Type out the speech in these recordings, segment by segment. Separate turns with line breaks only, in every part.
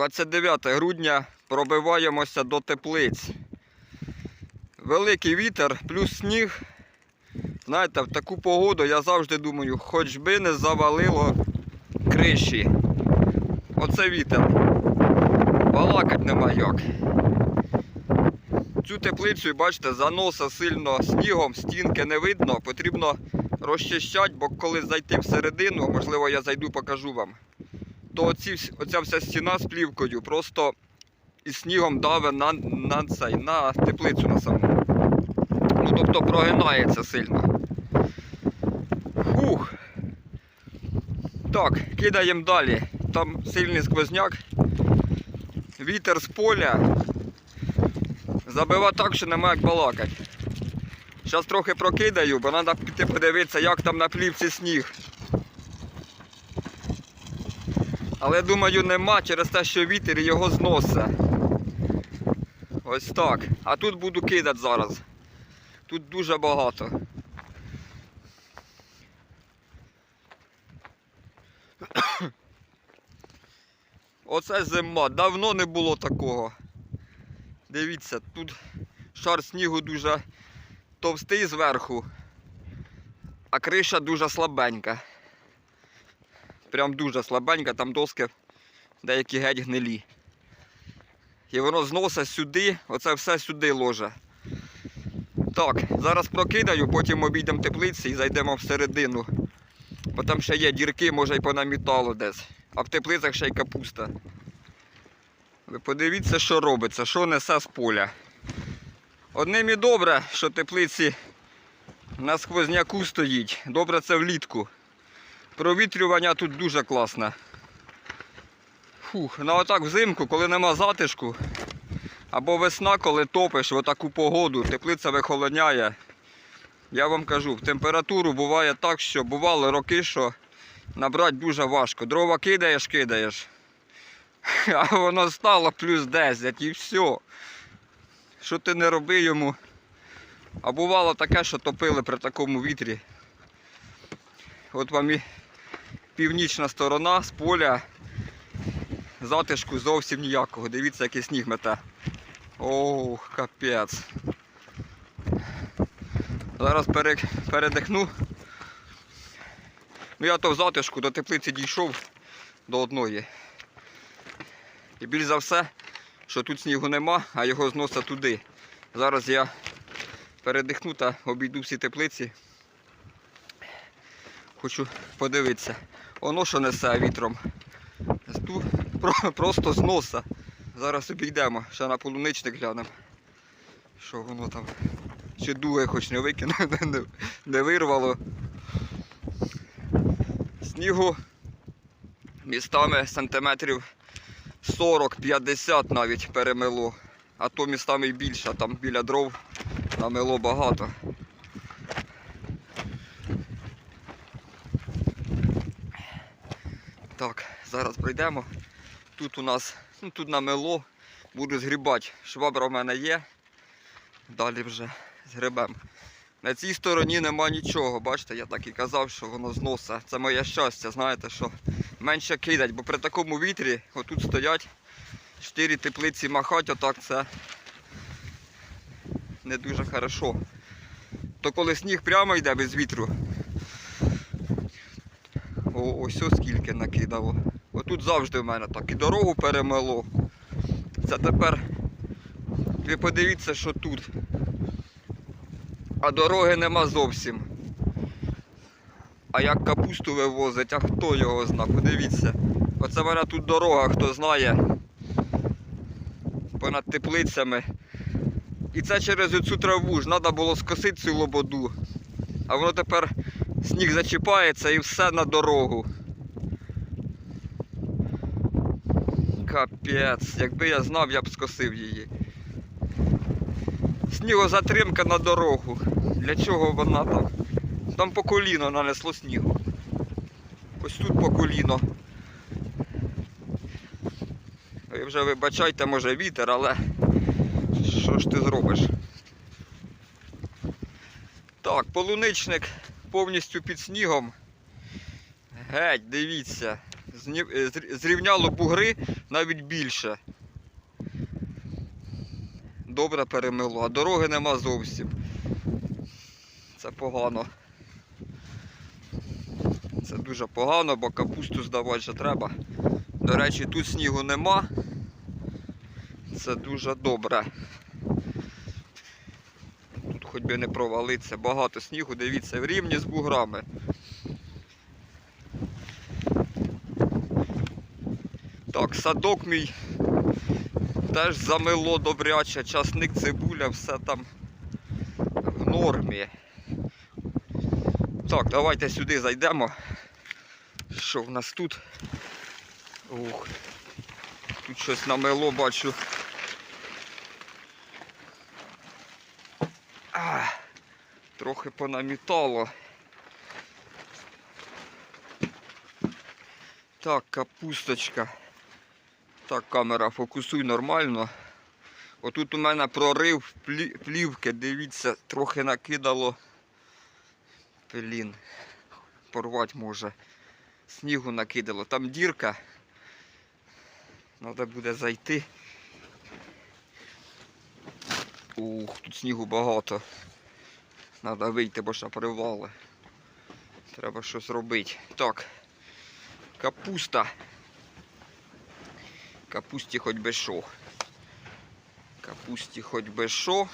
29 грудня пробиваємося до теплиць. Великий вітер плюс сніг. Знаєте, в таку погоду я завжди думаю, хоч би не завалило криші. Оце вітер. Балакать нема як. Цю теплицю, бачите, заноса сильно снігом, стінки не видно. Потрібно розчищати, бо коли зайти всередину, можливо, я зайду, покажу вам то оці, оця вся стіна з плівкою просто із снігом даве на, на цей, на теплицю на саму. Ну, тобто прогинається сильно. Фух. Так, кидаємо далі. Там сильний сквозняк. Вітер з поля. Забива так, що нема як балакати. Зараз трохи прокидаю, бо треба піти подивитися, як там на плівці сніг. Але думаю, нема через те, що вітер його зносить. Ось так. А тут буду кидати зараз. Тут дуже багато. Оце зима. Давно не було такого. Дивіться, тут шар снігу дуже товстий зверху, а криша дуже слабенька. Прям дуже слабенька, там доски деякі геть гнилі. І воно зносить сюди, оце все сюди ложе. Так, зараз прокидаю, потім обійдемо теплиці і зайдемо всередину. Бо там ще є дірки, може й понамітало десь. А в теплицях ще й капуста. Ви подивіться, що робиться, що несе з поля. Одним і добре, що теплиці на сквозняку стоїть. Добре це влітку. Провітрювання тут дуже класне. Фух, ну отак взимку, коли нема затишку, або весна, коли топиш в таку погоду, теплиця вихолоняє. Я вам кажу, в температуру буває так, що бували роки, що набрати дуже важко. Дрова кидаєш, кидаєш. А воно стало плюс 10 і все. Що ти не роби йому. А бувало таке, що топили при такому вітрі. От вам і північна сторона з поля. Затишку зовсім ніякого. Дивіться, який сніг мете. Ох, капець. Зараз передихну. Ну я то в затишку до теплиці дійшов до одної. І більш за все, що тут снігу нема, а його зносить туди. Зараз я передихну та обійду всі теплиці. Хочу подивитися. Воно що несе вітром. Ту про- просто з носа. Зараз обійдемо, ще на полуничник глянемо. Що воно там. Чи дуги хоч не викине, не, не вирвало. Снігу містами сантиметрів 40-50 навіть перемило. А то містами й більше, там біля дров намило багато. Так, зараз пройдемо. Тут у нас, ну тут намело, буду згрібати. Швабра в мене є. Далі вже згребемо. На цій стороні нема нічого. Бачите, я так і казав, що воно зносить. Це моє щастя, знаєте, що менше кидать, бо при такому вітрі отут стоять чотири теплиці махать, отак це не дуже хорошо. То коли сніг прямо йде без вітру, о, ось ось скільки накидало. Отут завжди в мене так. І дорогу перемело. Це тепер ви подивіться, що тут. А дороги нема зовсім. А як капусту вивозить, а хто його зна, подивіться. Оце в мене тут дорога, хто знає. Понад теплицями. І це через цю траву ж треба було скосити цю лободу. А воно тепер сніг зачіпається і все на дорогу. Капець, якби я знав, я б скосив її. Снігозатримка на дорогу. Для чого вона там? Там по коліно нанесло снігу. Ось тут по коліно. Ви вже вибачайте, може вітер, але що ж ти зробиш? Так, полуничник повністю під снігом. Геть, дивіться. е, зрі- зрівняло бугри навіть більше. Добре перемило, а дороги нема зовсім. Це погано. Це дуже погано, бо капусту здавати же треба. До речі, тут снігу нема. Це дуже добре. Хоч би не провалиться. Багато снігу, дивіться, в рівні з буграми. Так, садок мій теж замило добряче, часник, цибуля, все там в нормі. Так, давайте сюди зайдемо. Що в нас тут? Ух. Тут щось намело, бачу. Трохи понамітало. Так, капусточка. Так, камера, фокусуй нормально. Отут у мене прорив плівки, дивіться, трохи накидало. Блін, порвати може. Снігу накидало. Там дірка. Треба буде зайти. Ух, тут снігу багато. Треба вийти, бо ще привали. Треба щось робити. Так. Капуста. Капусті хоч би що. Капусті хоч би що.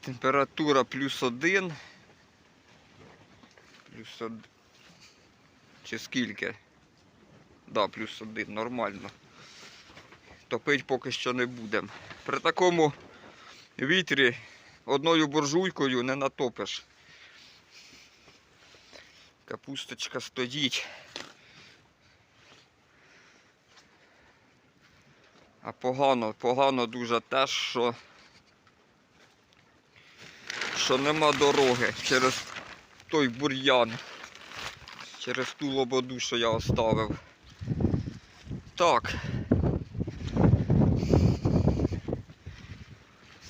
Температура плюс один. Плюс один. Чи скільки? Да, плюс один, нормально. Топить поки що не будемо. При такому вітрі одною буржуйкою не натопиш. Капусточка стоїть. А погано, погано дуже те, що, що нема дороги через той бур'ян, через ту лободу, що я оставив. Так.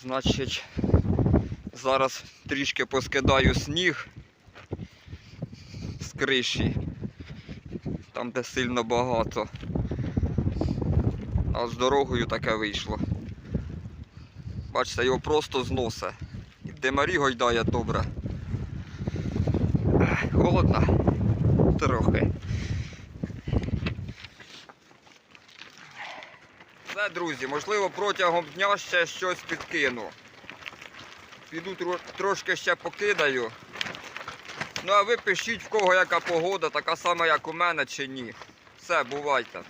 Значить, зараз трішки поскидаю сніг з криші, там де сильно багато. А з дорогою таке вийшло. Бачите, його просто зносе. І димарі гойдає добре. Холодно. Трохи. Все, друзі, можливо, протягом дня ще щось підкину. Піду трошки ще покидаю. Ну а ви пишіть, в кого яка погода, така сама, як у мене чи ні. Все, бувайте.